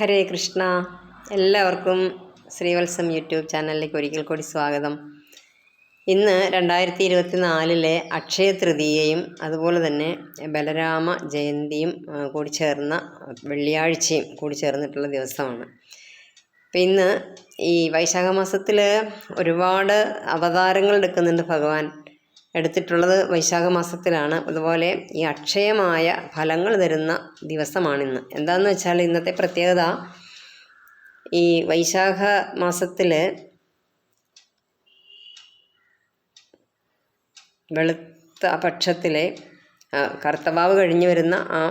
ഹരേ കൃഷ്ണ. എല്ലാവർക്കും ശ്രീവത്സം യൂട്യൂബ് ചാനലിലേക്ക് ഒരിക്കൽ കൂടി സ്വാഗതം. ഇന്ന് രണ്ടായിരത്തി ഇരുപത്തി നാലിലെ അക്ഷയ തൃതീയയും അതുപോലെ തന്നെ ബലരാമ ജയന്തിയും കൂടി ചേർന്ന വെള്ളിയാഴ്ചയും കൂടി ചേർന്നിട്ടുള്ള ദിവസമാണ്. അപ്പം ഇന്ന് ഈ വൈശാഖ മാസത്തിൽ ഒരുപാട് അവതാരങ്ങൾ എടുക്കുന്നുണ്ട് ഭഗവാൻ. എടുത്തിട്ടുള്ളത് വൈശാഖ മാസത്തിലാണ്. അതുപോലെ ഈ അക്ഷയമായ ഫലങ്ങൾ തരുന്ന ദിവസമാണിന്ന്. എന്താണെന്ന് വെച്ചാൽ ഇന്നത്തെ പ്രത്യേകത ഈ വൈശാഖ മാസത്തിൽ വെളുത്ത പക്ഷത്തിലെ കർത്തവാവ് കഴിഞ്ഞു വരുന്ന ആ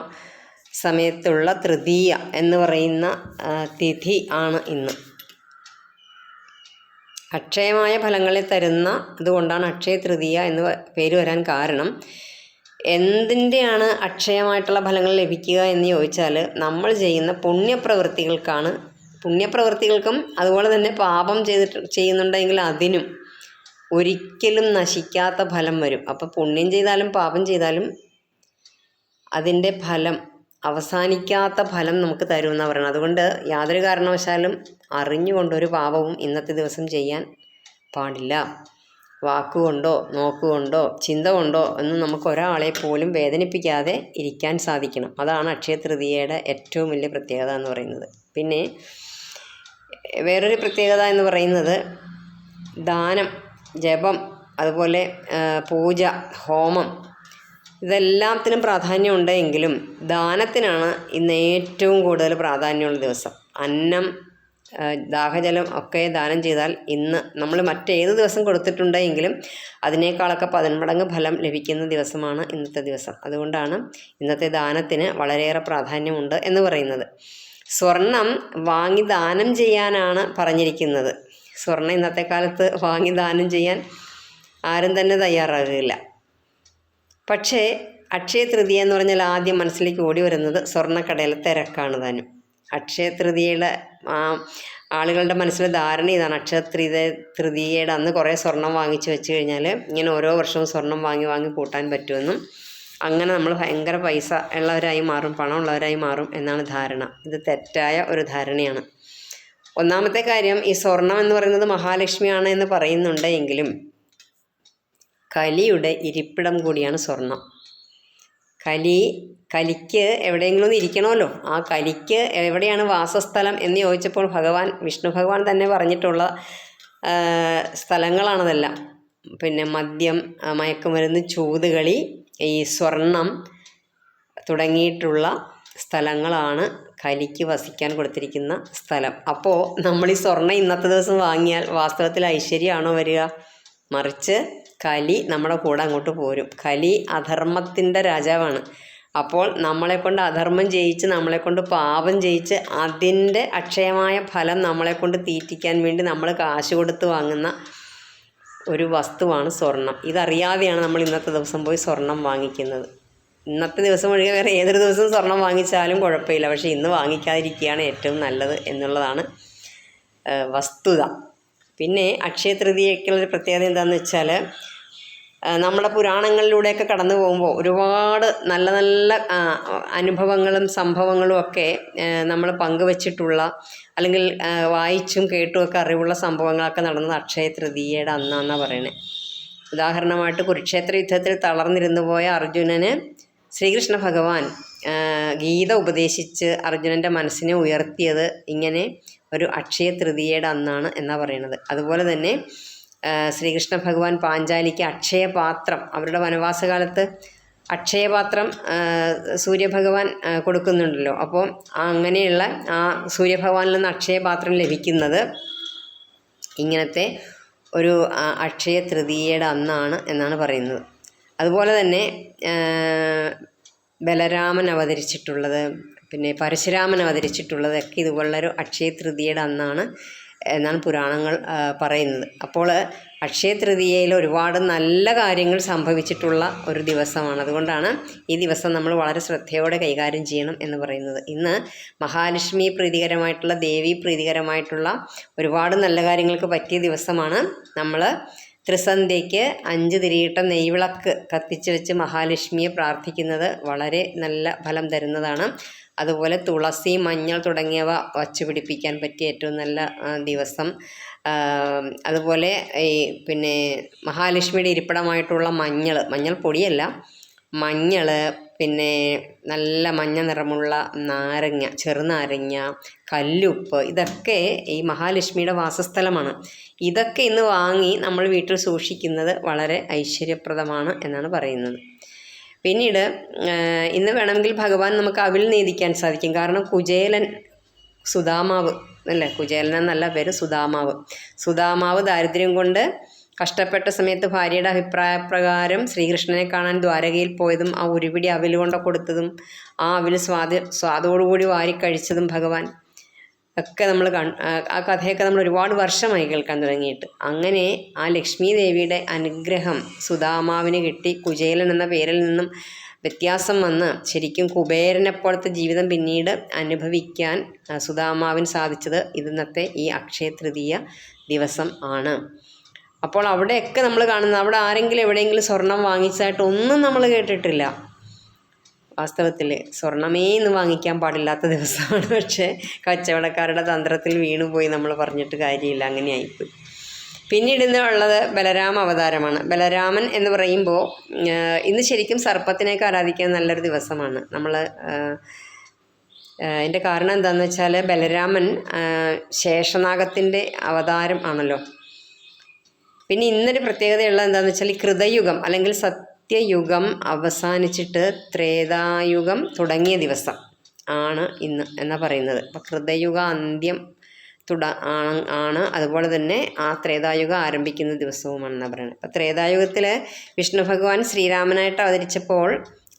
സമയത്തുള്ള തൃതീയ എന്ന് പറയുന്ന തിഥി ആണ് ഇന്ന്. അക്ഷയമായ ഫലങ്ങളെ തരുന്ന അതുകൊണ്ടാണ് അക്ഷയ തൃതീയ എന്ന് പേര് വരാൻ കാരണം. എന്തിന്റെയാണ് അക്ഷയമായിട്ടുള്ള ഫലങ്ങൾ ലഭിക്കുക എന്ന് ചോദിച്ചാൽ നമ്മൾ ചെയ്യുന്ന പുണ്യപ്രവൃത്തികൾക്കാണ്. പുണ്യപ്രവൃത്തികൾക്കും അതുപോലെ തന്നെ പാപം ചെയ്തിട്ട് ചെയ്യുന്നുണ്ടെങ്കിൽ അതിനും ഒരിക്കലും നശിക്കാത്ത ഫലം വരും. അപ്പോൾ പുണ്യം ചെയ്താലും പാപം ചെയ്താലും അതിന്റെ ഫലം അവസാനിക്കാത്ത ഫലം നമുക്ക് തരുമെന്നാണ് പറയുന്നത്. അതുകൊണ്ട് യാതൊരു കാരണവശാലും അറിഞ്ഞുകൊണ്ടൊരു പാപവും ഇന്നത്തെ ദിവസം ചെയ്യാൻ പാടില്ല. വാക്കുകൊണ്ടോ നോക്കുകൊണ്ടോ ചിന്ത കൊണ്ടോ ഒന്നും നമുക്ക് ഒരാളെ പോലും വേദനിപ്പിക്കാതെ ഇരിക്കാൻ സാധിക്കണം. അതാണ് അക്ഷയ തൃതീയയുടെ ഏറ്റവും വലിയ പ്രത്യേകത എന്ന് പറയുന്നത്. പിന്നെ വേറൊരു പ്രത്യേകത എന്ന് പറയുന്നത് ദാനം ജപം അതുപോലെ പൂജ ഹോമം ഇതെല്ലാത്തിനും പ്രാധാന്യമുണ്ട് എങ്കിലും ദാനത്തിനാണ് ഇന്ന് ഏറ്റവും കൂടുതൽ പ്രാധാന്യമുള്ള ദിവസം. അന്നം ദാഹജലം ഒക്കെ ദാനം ചെയ്താൽ ഇന്ന് നമ്മൾ മറ്റേത് ദിവസം കൊടുത്തിട്ടുണ്ടെങ്കിലും അതിനേക്കാളൊക്കെ പതിന്മടങ്ങ് ഫലം ലഭിക്കുന്ന ദിവസമാണ് ഇന്നത്തെ ദിവസം. അതുകൊണ്ടാണ് ഇന്നത്തെ ദാനത്തിന് വളരെയേറെ പ്രാധാന്യമുണ്ട് എന്ന് പറയുന്നത്. സ്വർണം വാങ്ങി ദാനം ചെയ്യാനാണ് പറഞ്ഞിരിക്കുന്നത്. സ്വർണം ഇന്നത്തെ കാലത്ത് വാങ്ങി ദാനം ചെയ്യാൻ ആരും തന്നെ തയ്യാറാകില്ല പക്ഷേ അക്ഷയ തൃതീയ എന്ന് പറഞ്ഞാൽ ആദ്യം മനസ്സിലേക്ക് ഓടി വരുന്നത് സ്വർണക്കടയിലെ തിരക്കാണ് താനും. അക്ഷയ തൃതീയയുടെ ആളുകളുടെ മനസ്സിലെ ധാരണ ഇതാണ്. അക്ഷയ തൃതീയ തൃതീയയുടെ അന്ന് കുറേ സ്വർണം വാങ്ങിച്ചു വെച്ച് കഴിഞ്ഞാൽ ഇങ്ങനെ ഓരോ വർഷവും സ്വർണം വാങ്ങി വാങ്ങി കൂട്ടാൻ പറ്റുമെന്നും അങ്ങനെ നമ്മൾ ഭയങ്കര പൈസ ഉള്ളവരായി മാറും പണം ഉള്ളവരായി മാറും എന്നാണ് ധാരണ. ഇത് തെറ്റായ ഒരു ധാരണയാണ്. ഒന്നാമത്തെ കാര്യം ഈ സ്വർണം എന്ന് പറയുന്നത് മഹാലക്ഷ്മിയാണ് എന്ന് പറയുന്നുണ്ട് എങ്കിലും കലിയുടെ ഇരിപ്പിടം കൂടിയാണ് സ്വർണം. കലി കലിക്ക് എവിടെയെങ്കിലും ഒന്ന് ഇരിക്കണമല്ലോ. ആ കലിക്ക് എവിടെയാണ് വാസസ്ഥലം എന്ന് ചോദിച്ചപ്പോൾ ഭഗവാൻ വിഷ്ണു ഭഗവാൻ തന്നെ പറഞ്ഞിട്ടുള്ള സ്ഥലങ്ങളാണതെല്ലാം. പിന്നെ മദ്യം മയക്കുമരുന്ന് ചൂതുകളി ഈ സ്വർണം തുടങ്ങിയിട്ടുള്ള സ്ഥലങ്ങളാണ് കലിക്ക് വസിക്കാൻ കൊടുത്തിരിക്കുന്ന സ്ഥലം. അപ്പോൾ നമ്മൾ ഈ സ്വർണം ഇന്നത്തെ ദിവസം വാങ്ങിയാൽ വാസ്തവത്തിൽ ഐശ്വര്യമാണോ വരിക? മറിച്ച് കലി നമ്മുടെ കൂടെ അങ്ങോട്ട് പോരും. കലി അധർമ്മത്തിന്റെ രാജാവാണ്. അപ്പോൾ നമ്മളെ കൊണ്ട് അധർമ്മം ചെയ്യിച്ച് നമ്മളെ കൊണ്ട് പാപം ചെയ്യിച്ച് അതിന്റെ അക്ഷയമായ ഫലം നമ്മളെ കൊണ്ട് തീറ്റിക്കാൻ വേണ്ടി നമ്മൾ കാശ് കൊടുത്ത് വാങ്ങുന്ന ഒരു വസ്തുവാണ് സ്വർണം ഇതറിയാതെയാണ് നമ്മൾ ഇന്നത്തെ ദിവസം പോയി സ്വർണം വാങ്ങിക്കുന്നത്. ഇന്നത്തെ ദിവസം ഒഴികെ വേറെ ഏതൊരു ദിവസവും സ്വർണം വാങ്ങിച്ചാലും കുഴപ്പമില്ല. പക്ഷേ ഇന്ന് വാങ്ങിക്കാതിരിക്കുകയാണ് ഏറ്റവും നല്ലത് എന്നുള്ളതാണ് വസ്തുത. പിന്നെ അക്ഷയ തൃതീയക്കുള്ളൊരു പ്രത്യേകത എന്താണെന്ന് വെച്ചാൽ നമ്മുടെ പുരാണങ്ങളിലൂടെയൊക്കെ കടന്നു പോകുമ്പോൾ ഒരുപാട് നല്ല നല്ല അനുഭവങ്ങളും സംഭവങ്ങളും ഒക്കെ നമ്മൾ പങ്കുവച്ചിട്ടുള്ള അല്ലെങ്കിൽ വായിച്ചും കേട്ടും ഒക്കെ അറിവുള്ള സംഭവങ്ങളൊക്കെ നടന്നത് അക്ഷയ തൃതീയയുടെ അന്നാന്നാണ് പറയണേ. ഉദാഹരണമായിട്ട് കുരുക്ഷേത്ര യുദ്ധത്തിൽ തളർന്നിരുന്നു പോയ അർജുനന് ശ്രീകൃഷ്ണ ഭഗവാൻ ഗീത ഉപദേശിച്ച് അർജുനന്റെ മനസ്സിനെ ഉയർത്തിയത് ഇങ്ങനെ ഒരു അക്ഷയ തൃതീയയുടെ അന്നാണ് എന്നാണ് പറയുന്നത്. അതുപോലെ തന്നെ ശ്രീകൃഷ്ണ ഭഗവാൻ പാഞ്ചാലിക്ക് അക്ഷയപാത്രം അവരുടെ വനവാസകാലത്ത് അക്ഷയപാത്രം സൂര്യഭഗവാൻ കൊടുക്കുന്നുണ്ടല്ലോ. അപ്പോൾ അങ്ങനെയുള്ള ആ സൂര്യഭഗവാനിൽ നിന്ന് അക്ഷയപാത്രം ലഭിക്കുന്നത് ഇങ്ങനത്തെ ഒരു അക്ഷയ തൃതീയയുടെ അന്നാണ് എന്നാണ് പറയുന്നത്. അതുപോലെ തന്നെ ബലരാമൻ അവതരിച്ചിട്ടുള്ളത് പിന്നെ പരശുരാമൻ അവതരിച്ചിട്ടുള്ളതൊക്കെ ഇതുപോലുള്ളൊരു അക്ഷയ തൃതീയയുടെ അന്നാണ് എന്നാണ് പുരാണങ്ങൾ പറയുന്നത്. അപ്പോൾ അക്ഷയ തൃതീയയിൽ ഒരുപാട് നല്ല കാര്യങ്ങൾ സംഭവിച്ചിട്ടുള്ള ഒരു ദിവസമാണ്. അതുകൊണ്ടാണ് ഈ ദിവസം നമ്മൾ വളരെ ശ്രദ്ധയോടെ കൈകാര്യം ചെയ്യണം എന്ന് പറയുന്നത്. ഇന്ന് മഹാലക്ഷ്മി പ്രീതികരമായിട്ടുള്ള ദേവി പ്രീതികരമായിട്ടുള്ള ഒരുപാട് നല്ല കാര്യങ്ങൾക്ക് പറ്റിയ ദിവസമാണ് നമ്മൾ ത്രിസന്ധ്യയ്ക്ക് അഞ്ച് തിരിയിട്ട നെയ്വിളക്ക് കത്തിച്ച് വെച്ച് മഹാലക്ഷ്മിയെ പ്രാർത്ഥിക്കുന്നത് വളരെ നല്ല ഫലം തരുന്നതാണ്. അതുപോലെ തുളസി മഞ്ഞൾ തുടങ്ങിയവ വച്ച് പിടിപ്പിക്കാൻ പറ്റിയ ഏറ്റവും നല്ല ദിവസം. അതുപോലെ ഈ പിന്നെ മഹാലക്ഷ്മിയുടെ ഇരിപ്പിടമായിട്ടുള്ള മഞ്ഞൾ മഞ്ഞൾ പൊടിയല്ല മഞ്ഞൾ പിന്നെ നല്ല മഞ്ഞ നിറമുള്ള നാരങ്ങ ചെറുനാരങ്ങ കല്ലുപ്പ് ഇതൊക്കെ ഈ മഹാലക്ഷ്മിയുടെ വാസസ്ഥലമാണ്. ഇതൊക്കെ ഇന്ന് വാങ്ങി നമ്മൾ വീട്ടിൽ സൂക്ഷിക്കുന്നത് വളരെ ഐശ്വര്യപ്രദമാണ് എന്നാണ് പറയുന്നത്. പിന്നീട് ഇന്ന് വേണമെങ്കിൽ ഭഗവാൻ നമുക്ക് അവിൽ നീതിക്കാൻ സാധിക്കും. കാരണം കുചേലൻ സുധാമാവ് അല്ലേ? കുചേലൻ എന്നല്ല പേര് സുധാമാവ്. സുധാമാവ് ദാരിദ്ര്യം കൊണ്ട് കഷ്ടപ്പെട്ട സമയത്ത് ഭാര്യയുടെ അഭിപ്രായപ്രകാരം ശ്രീകൃഷ്ണനെ കാണാൻ ദ്വാരകയിൽ പോയതും ആ ഉരുപിടി അവിൽ കൊണ്ട് കൊടുത്തതും ആ അവിൽ സ്വാദ് സ്വാദോടുകൂടി വാരി കഴിച്ചതും ഭഗവാൻ. ഒക്കെ നമ്മൾ ആ- കഥയൊക്കെ നമ്മൾ ഒരുപാട് വർഷമായി കേൾക്കാൻ തുടങ്ങിയിട്ട്. അങ്ങനെ ആ ലക്ഷ്മി ദേവിയുടെ അനുഗ്രഹം സുധാമാവിന് കിട്ടി. കുചേലൻ എന്ന പേരിൽ നിന്നും വ്യത്യാസം വന്ന് ശരിക്കും കുബേരനെ പോലത്തെ ജീവിതം പിന്നീട് അനുഭവിക്കാൻ സുധാമാവിന് സാധിച്ചത് ഇന്നത്തെ ഈ അക്ഷയ തൃതീയ ദിവസം ആണ്. അപ്പോൾ അവിടെയൊക്കെ നമ്മൾ കാണുന്നത് അവിടെ ആരെങ്കിലും എവിടെയെങ്കിലും സ്വർണം വാങ്ങിച്ചതായിട്ട് ഒന്നും നമ്മൾ കേട്ടിട്ടില്ല. വാസ്തവത്തിൽ സ്വർണമേ ഇന്ന് വാങ്ങിക്കാൻ പാടില്ലാത്ത ദിവസമാണ്. പക്ഷേ കച്ചവടക്കാരുടെ തന്ത്രത്തിൽ വീണുപോയി നമ്മൾ പറഞ്ഞിട്ട് കാര്യമില്ല. അങ്ങനെ ആയിപ്പോയി. പിന്നീട് ഇന്ന് ഉള്ളത് ബലരാമ അവതാരമാണ്. ബലരാമൻ എന്ന് പറയുമ്പോൾ ഇന്ന് ശരിക്കും സർപ്പത്തിനെയൊക്കെ ആരാധിക്കാൻ നല്ലൊരു ദിവസമാണ്. നമ്മൾ അതിന്റെ കാരണം എന്താണെന്ന് വെച്ചാൽ ബലരാമൻ ശേഷനാഗത്തിന്റെ അവതാരം ആണല്ലോ. പിന്നെ ഇന്നൊരു പ്രത്യേകതയുള്ള എന്താണെന്ന് വെച്ചാൽ ഈ കൃതയുഗം അല്ലെങ്കിൽ സത്യയുഗം അവസാനിച്ചിട്ട് ത്രേതായുഗം തുടങ്ങിയ ദിവസം ആണ് ഇന്ന് എന്നാ പറയുന്നത്. അപ്പം കൃതയുഗ അന്ത്യം തുട ആണ് ആണ്. അതുപോലെ തന്നെ ആ ത്രേതായുഗം ആരംഭിക്കുന്ന ദിവസവുമാണെന്നാണ് പറയുന്നത്. അപ്പം ത്രേതായുഗത്തിൽ വിഷ്ണു ഭഗവാൻ ശ്രീരാമനായിട്ട് അവതരിച്ചപ്പോൾ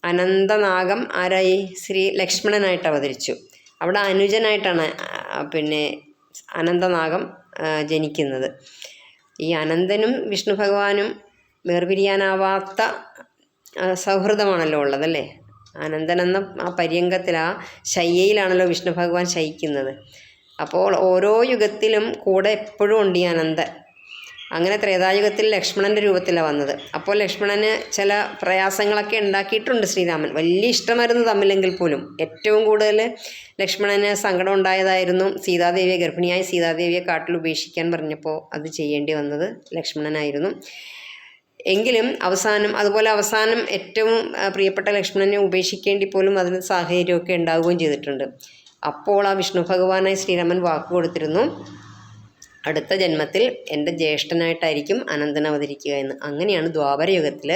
അനന്തനാഗം ആരായി? ശ്രീ ലക്ഷ്മണനായിട്ട് അവതരിച്ചു. അവിടെ അനുജനായിട്ടാണ് പിന്നെ അനന്തനാഗം ജനിക്കുന്നത്. ഈ അനന്തനും വിഷ്ണു ഭഗവാനും വേർപിരിയാനാവാത്ത സൗഹൃദമാണല്ലോ ഉള്ളതല്ലേ? അനന്തൻ എന്ന ആ പര്യങ്കത്തിൽ ആ ശയ്യയിലാണല്ലോ വിഷ്ണു ഭഗവാൻ ശയിക്കുന്നത്. അപ്പോൾ ഓരോ യുഗത്തിലും കൂടെ എപ്പോഴും ഉണ്ട് ഈ അനന്തൻ അങ്ങനെ ത്രേതായുഗത്തിൽ ലക്ഷ്മണന്റെ രൂപത്തിലാണ് വന്നത്. അപ്പോൾ ലക്ഷ്മണന് ചില പ്രയാസങ്ങളൊക്കെ ഉണ്ടാക്കിയിട്ടുണ്ട് ശ്രീരാമൻ. വലിയ ഇഷ്ടമായിരുന്നു തമ്മിലെങ്കിൽ പോലും. ഏറ്റവും കൂടുതൽ ലക്ഷ്മണന് സങ്കടം ഉണ്ടായതായിരുന്നു സീതാദേവിയെ ഗർഭിണിയായി സീതാദേവിയെ കാട്ടിൽ ഉപേക്ഷിക്കാൻ പറഞ്ഞപ്പോൾ അത് ചെയ്യേണ്ടി വന്നത് ലക്ഷ്മണനായിരുന്നു. എങ്കിലും അവസാനം അതുപോലെ അവസാനം ഏറ്റവും പ്രിയപ്പെട്ട ലക്ഷ്മണനെ ഉപേക്ഷിക്കേണ്ടി പോലും അതിന് സാഹചര്യമൊക്കെ ഉണ്ടാവുകയും ചെയ്തിട്ടുണ്ട്. അപ്പോൾ ആ വിഷ്ണു ഭഗവാനായി ശ്രീരാമൻ വാക്ക് കൊടുത്തിരുന്നു അടുത്ത ജന്മത്തിൽ എന്റെ ജ്യേഷ്ഠനായിട്ടായിരിക്കും അനന്തൻ അവതരിക്കുക എന്ന്. അങ്ങനെയാണ് ദ്വാപരയുഗത്തിൽ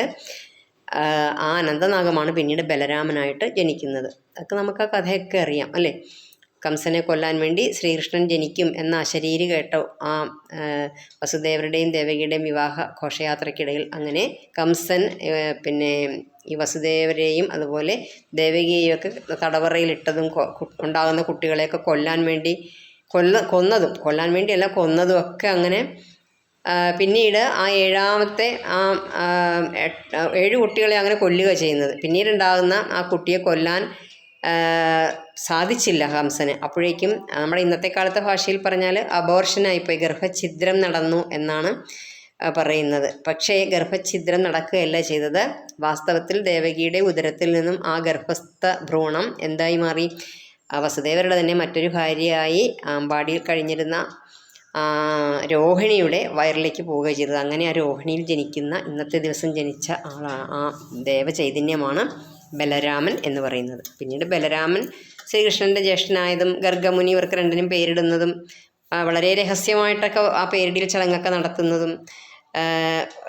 ആ അനന്തനാഗമാണ് പിന്നീട് ബലരാമനായിട്ട് ജനിക്കുന്നത്. അതൊക്കെ നമുക്ക് ആ കഥയൊക്കെ അറിയാം അല്ലേ? കംസനെ കൊല്ലാൻ വേണ്ടി ശ്രീകൃഷ്ണൻ ജനിക്കും എന്ന അശരീരി കേട്ട ആ വസുദേവരുടെയും ദേവകിയുടെയും വിവാഹ ഘോഷയാത്രയ്ക്കിടയിൽ അങ്ങനെ കംസൻ പിന്നെ ഈ വസുദേവരെയും അതുപോലെ ദേവകിയെയൊക്കെ തടവറയിലിട്ടതും ഉണ്ടാകുന്ന കുട്ടികളെയൊക്കെ കൊല്ലാൻ വേണ്ടി കൊല്ല കൊന്നതും കൊല്ലാൻ വേണ്ടിയല്ല കൊന്നതും ഒക്കെ അങ്ങനെ പിന്നീട് ആ ഏഴാമത്തെ ആ ഏഴ് കുട്ടികളെ അങ്ങനെ കൊല്ലുക ചെയ്യുന്നത്. പിന്നീട് ഉണ്ടാകുന്ന ആ കുട്ടിയെ കൊല്ലാൻ സാധിച്ചില്ല ഹംസന്. അപ്പോഴേക്കും നമ്മുടെ ഇന്നത്തെ കാലത്തെ ഭാഷയിൽ പറഞ്ഞാൽ അബോർഷനായിപ്പോയി ഗർഭഛിദ്രം നടന്നു എന്നാണ് പറയുന്നത്. പക്ഷേ ഗർഭഛിദ്രം നടക്കുകയല്ല ചെയ്തത്. വാസ്തവത്തിൽ ദേവകിയുടെ ഉദരത്തിൽ നിന്നും ആ ഗർഭസ്ഥ ഭ്രൂണം എന്തായി മാറി? വസുദേവരുടെ തന്നെ മറ്റൊരു ഭാര്യയായി അമ്പാടിയിൽ കഴിഞ്ഞിരുന്ന രോഹിണിയുടെ വയറിലേക്ക് പോവുകയും ചെയ്തത്. അങ്ങനെ ആ രോഹിണിയിൽ ജനിക്കുന്ന ഇന്നത്തെ ദിവസം ജനിച്ച ആളാണ് ആ ദേവചൈതന്യമാണ്. ബലരാമൻ എന്ന് പറയുന്നത്. പിന്നീട് ബലരാമൻ ശ്രീകൃഷ്ണന്റെ ജ്യേഷ്ഠനായതും ഗർഗമുനി ഇവർക്ക് രണ്ടിനും പേരിടുന്നതും വളരെ രഹസ്യമായിട്ടൊക്കെ ആ പേരിടിൽ ചടങ്ങൊക്കെ നടത്തുന്നതും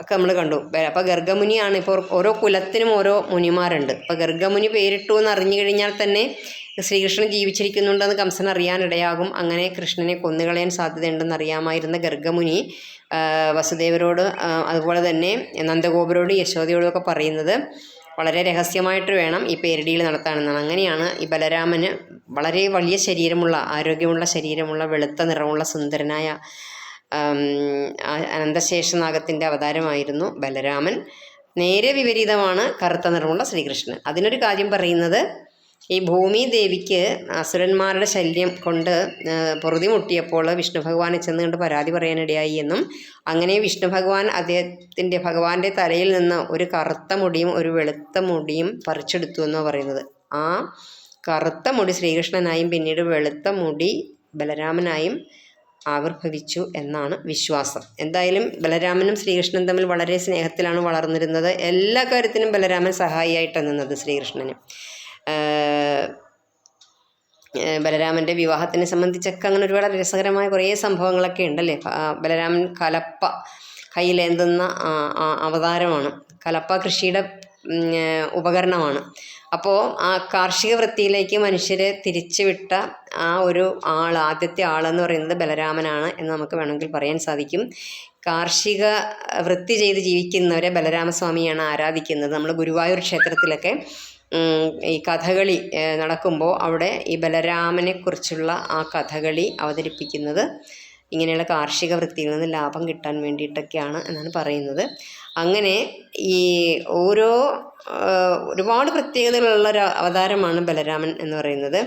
ഒക്കെ നമ്മൾ കണ്ടു. അപ്പോൾ ഗർഗമുനിയാണ് ഇപ്പോൾ ഓരോ കുലത്തിനും ഓരോ മുനിമാരുണ്ട്. അപ്പോൾ ഗർഗമുനി പേരിട്ടു എന്ന് അറിഞ്ഞു കഴിഞ്ഞാൽ തന്നെ ശ്രീകൃഷ്ണൻ ജീവിച്ചിരിക്കുന്നുണ്ടെന്ന് കംസൻ അറിയാനിടയാകും. അങ്ങനെ കൃഷ്ണനെ കൊന്നുകളയാൻ സാധ്യതയുണ്ടെന്ന് അറിയാമായിരുന്ന ഗർഗമുനി വസുദേവരോട് അതുപോലെ തന്നെ നന്ദഗോപരോട് യശോദയോടും ഒക്കെ പറയുന്നത് വളരെ രഹസ്യമായിട്ട് വേണം ഈ പേരിടിയിൽ നടത്താനെന്നാണ്. അങ്ങനെയാണ് ഈ ബലരാമന് വളരെ വലിയ ശരീരമുള്ള ആരോഗ്യമുള്ള ശരീരമുള്ള വെളുത്ത നിറമുള്ള സുന്ദരനായ അനന്തശേഷനാഗത്തിന്റെ അവതാരമായിരുന്നു ബലരാമൻ. നേരെ വിപരീതമാണ് കറുത്ത നിറമുള്ള ശ്രീകൃഷ്ണൻ. അതിനൊരു കാര്യം പറയുന്നത് ഈ ഭൂമി ദേവിക്ക് അസുരന്മാരുടെ ശല്യം കൊണ്ട് പൊറുതി മുട്ടിയപ്പോൾ വിഷ്ണു ഭഗവാൻ ചെന്ന് കണ്ട് പരാതി പറയാനിടയായി എന്നും അങ്ങനെ വിഷ്ണു ഭഗവാൻ അദ്ദേഹത്തിന്റെ ഭഗവാന്റെ തലയിൽ നിന്ന് ഒരു കറുത്ത മുടിയും ഒരു വെളുത്ത മുടിയും പറിച്ചെടുത്തു എന്നാണ് പറയുന്നത്. ആ കറുത്ത മുടി ശ്രീകൃഷ്ണനായും പിന്നീട് വെളുത്ത മുടി ബലരാമനായും ആവിർഭവിച്ചു എന്നാണ് വിശ്വാസം. എന്തായാലും ബലരാമനും ശ്രീകൃഷ്ണനും തമ്മിൽ വളരെ സ്നേഹത്തിലാണ് വളർന്നിരുന്നത്. എല്ലാ കാര്യത്തിനും ബലരാമൻ സഹായിയായിട്ടാണ് നിന്നത് ശ്രീകൃഷ്ണന്. ബലരാമന്റെ വിവാഹത്തിനെ സംബന്ധിച്ചൊക്കെ അങ്ങനെ ഒരുപാട് രസകരമായ കുറേ സംഭവങ്ങളൊക്കെ ഉണ്ടല്ലേ? ബലരാമൻ കലപ്പ കയ്യിലേന്തുന്ന അവതാരമാണ്. കലപ്പ കൃഷിയുടെ ഉപകരണമാണ്. അപ്പോൾ ആ കാർഷിക വൃത്തിയിലേക്ക് മനുഷ്യരെ തിരിച്ചുവിട്ട ആ ഒരു ആൾ ആദ്യത്തെ ആളെന്ന് പറയുന്നത് ബലരാമനാണ് എന്ന് നമുക്ക് വേണമെങ്കിൽ പറയാൻ സാധിക്കും. കാർഷിക വൃത്തി ചെയ്ത് ജീവിക്കുന്നവരെ ബലരാമസ്വാമിയാണ് ആരാധിക്കുന്നത്. നമ്മൾ ഗുരുവായൂർ ക്ഷേത്രത്തിലൊക്കെ ഈ കഥകളി നടക്കുമ്പോൾ അവിടെ ഈ ബലരാമനെ കുറിച്ചുള്ള ആ കഥകളി അവതരിപ്പിക്കുന്നത് ഇങ്ങനെയുള്ള കാർഷിക വൃത്തിയിൽ നിന്ന് ലാഭം കിട്ടാൻ വേണ്ടിയിട്ടൊക്കെയാണ് എന്നാണ് പറയുന്നത്. അങ്ങനെ ഈ ഓരോ ഒരുപാട് പ്രത്യേകതകളുള്ള ഒരു അവതാരമാണ് ബലരാമൻ എന്ന് പറയുന്നത്.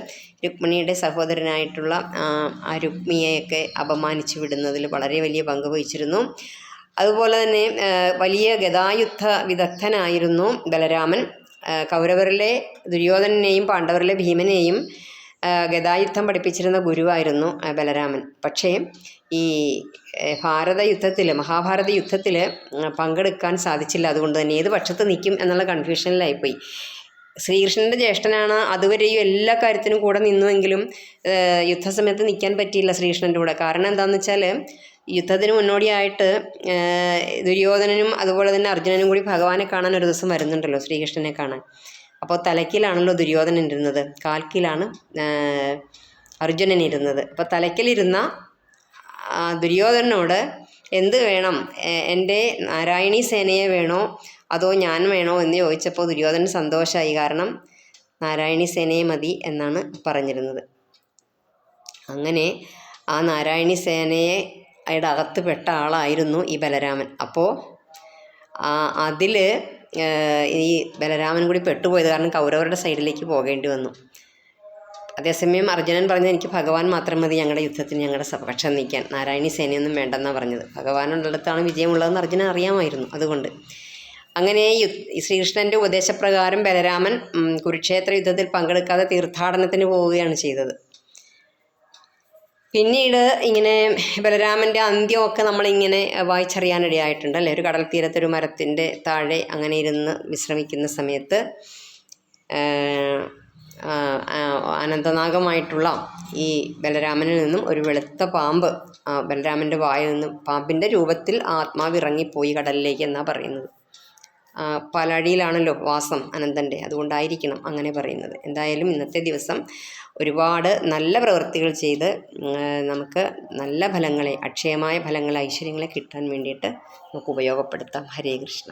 രുക്മിണിയുടെ സഹോദരനായിട്ടുള്ള ആ, രുക്മിയെയൊക്കെ അപമാനിച്ചു വിടുന്നതിൽ വളരെ വലിയ പങ്ക് വഹിച്ചിരുന്നു. അതുപോലെ തന്നെ വലിയ ഗതായുദ്ധ വിദഗ്ധനായിരുന്നു ബലരാമൻ. കൗരവരിലെ ദുര്യോധനനെയും പാണ്ഡവരിലെ ഭീമനെയും ഗതായുദ്ധം പഠിപ്പിച്ചിരുന്ന ഗുരുവായിരുന്നു ബലരാമൻ. പക്ഷേ ഈ ഭാരത യുദ്ധത്തിൽ മഹാഭാരത യുദ്ധത്തിൽ പങ്കെടുക്കാൻ സാധിച്ചില്ല. അതുകൊണ്ട് തന്നെ ഏത് പക്ഷത്ത് നിൽക്കും എന്നുള്ള കൺഫ്യൂഷനിലായിപ്പോയി. ശ്രീകൃഷ്ണന്റെ ജ്യേഷ്ഠനാണ് അതുവരെയും എല്ലാ കാര്യത്തിനും കൂടെ നിന്നുവെങ്കിലും യുദ്ധസമയത്ത് നിൽക്കാൻ പറ്റിയില്ല ശ്രീകൃഷ്ണന്റെ കൂടെ. കാരണം എന്താണെന്ന് വെച്ചാൽ യുദ്ധത്തിന് മുന്നോടിയായിട്ട് ദുര്യോധനനും അതുപോലെ തന്നെ അർജുനനും കൂടി ഭഗവാനെ കാണാൻ ഒരു ദിവസം വരുന്നുണ്ടല്ലോ ശ്രീകൃഷ്ണനെ കാണാൻ. അപ്പോൾ തലക്കിലാണല്ലോ ദുര്യോധനൻ ഇരുന്നത്. കാൽക്കിലാണ് അർജുനൻ ഇരുന്നത്. അപ്പോൾ തലക്കിലിരുന്ന ദുര്യോധനനോട് എന്ത് വേണം? എന്റെ നാരായണീ സേനയെ വേണോ? അതോ ഞാൻ വേണോ എന്ന് ചോദിച്ചപ്പോൾ ദുര്യോധനൻ സന്തോഷമായി കാരണം നാരായണി സേനയെ മതി എന്നാണ് പറഞ്ഞിരുന്നത്. അങ്ങനെ ആ നാരായണി സേനയെ അയാളുടെ അകത്ത് പെട്ട ആളായിരുന്നു ഈ ബലരാമൻ. അപ്പോൾ അതിൽ ഈ ബലരാമൻ കൂടി പെട്ടുപോയത് കാരണം കൗരവരുടെ സൈഡിലേക്ക് പോകേണ്ടി വന്നു. അതേസമയം അർജുനൻ പറഞ്ഞത് എനിക്ക് ഭഗവാൻ മാത്രം മതി ഞങ്ങളുടെ യുദ്ധത്തിന് ഞങ്ങളുടെ സപക്ഷം പക്ഷം നിൽക്കാൻ നാരായണി സേനയൊന്നും വേണ്ടെന്നാണ് പറഞ്ഞത്. ഭഗവാനുള്ളിടത്താണ് വിജയമുള്ളതെന്ന് അർജുനൻ അറിയാമായിരുന്നു അതുകൊണ്ട്. അങ്ങനെ യു ശ്രീകൃഷ്ണന്റെ ഉപദേശപ്രകാരം ബലരാമൻ കുരുക്ഷേത്ര യുദ്ധത്തിൽ പങ്കെടുക്കാതെ തീർത്ഥാടനത്തിന് പോവുകയാണ് ചെയ്തത്. പിന്നീട് ഇങ്ങനെ ബലരാമന്റെ അന്ത്യമൊക്കെ നമ്മളിങ്ങനെ വായിച്ചറിയാനിടയായിട്ടുണ്ട് അല്ലേ? ഒരു കടൽ തീരത്തൊരു മരത്തിന്റെ താഴെ അങ്ങനെ ഇരുന്ന് വിശ്രമിക്കുന്ന സമയത്ത് അനന്തനാഗമായിട്ടുള്ള ഈ ബലരാമനിൽ നിന്നും ഒരു വെളുത്ത പാമ്പ് ബലരാമന്റെ വായിൽ നിന്നും പാമ്പിന്റെ രൂപത്തിൽ ആത്മാവ് ഇറങ്ങിപ്പോയി കടലിലേക്ക് എന്നാണ് പറയുന്നത്. പാലാഴിയിലാണല്ലോ വാസം അനന്തന്റെ. അതുകൊണ്ടായിരിക്കണം അങ്ങനെ പറയുന്നത്. എന്തായാലും ഇന്നത്തെ ദിവസം ഒരുപാട് നല്ല പ്രവൃത്തികൾ ചെയ്ത് നമുക്ക് നല്ല ഫലങ്ങളെ അക്ഷയമായ ഫലങ്ങളെ ഐശ്വര്യങ്ങളെ കിട്ടാൻ വേണ്ടിയിട്ട് നമുക്ക് ഉപയോഗപ്പെടുത്താം. ഹരേ കൃഷ്ണ.